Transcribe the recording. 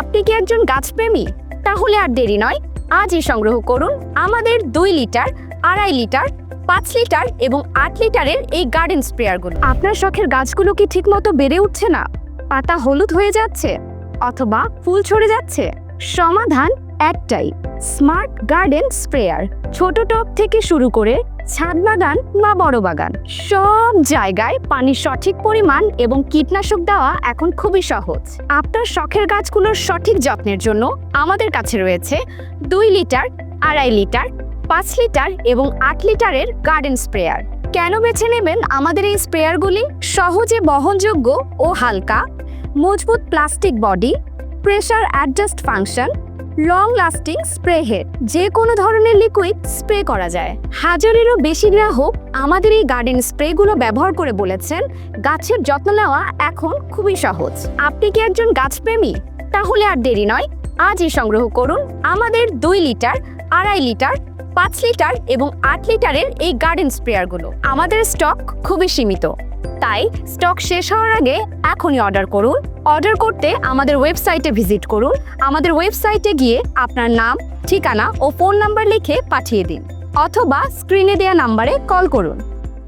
আপনি কি একজন গাছপ্রেমী? তাহলে আর দেরি নয়। আজই সংগ্রহ করুন আমাদের দুই লিটার, আড়াই লিটার, পাঁচ লিটার এবং আট লিটারের এই গার্ডেন স্প্রেয়ারগুলো। আপনার শখের গাছগুলো কি ঠিকমতো বেড়ে উঠছে না? পাতা হলুদ হয়ে যাচ্ছে অথবা ফুল ছড়ে যাচ্ছে? সমাধান একটাই, স্মার্ট গার্ডেন স্প্রেয়ার। ছোট টব থেকে শুরু করে ছাদ বাগান বা বড় বাগান। সব জায়গায় পানির সঠিক পরিমাণ এবং কীটনাশক দেওয়া এখন খুবই সহজ। আপনার শখের গাছগুলোর সঠিক যত্নের জন্য আমাদের কাছে রয়েছে দুই লিটার, আড়াই লিটার, পাঁচ লিটার এবং আট লিটারের গার্ডেন স্প্রেয়ার। কেন বেছে নেবেন আমাদের এই স্প্রেয়ারগুলি? সহজে বহনযোগ্য ও হালকা, মজবুত plastic body pressure adjust function long lasting spray head যে কোনো ধরনের লিকুইড স্প্রে করা যায়। হাজারেরও বেশি গ্রাহক আমাদের এই গার্ডেন স্প্রেগুলো ব্যবহার করে বলেছেন, গাছের যত্ন নেওয়া এখন খুবই সহজ। আপনি কি একজন গাছপ্রেমী? তাহলে আর দেরি নয়, আজই সংগ্রহ করুন আমাদের দুই লিটার, আড়াই লিটার, পাঁচ লিটার এবং আট লিটারের এই গার্ডেন স্প্রেয়ারগুলো আমাদের স্টক খুবই সীমিত। তাই স্টক শেষ হওয়ার আগে এখনই অর্ডার করুন। অর্ডার করতে আমাদের ওয়েবসাইটে ভিজিট করুন। আমাদের ওয়েবসাইটে গিয়ে আপনার নাম, ঠিকানা ও ফোন নাম্বার লিখে পাঠিয়ে দিন। অথবা স্ক্রিনে দেওয়া নাম্বারে কল করুন।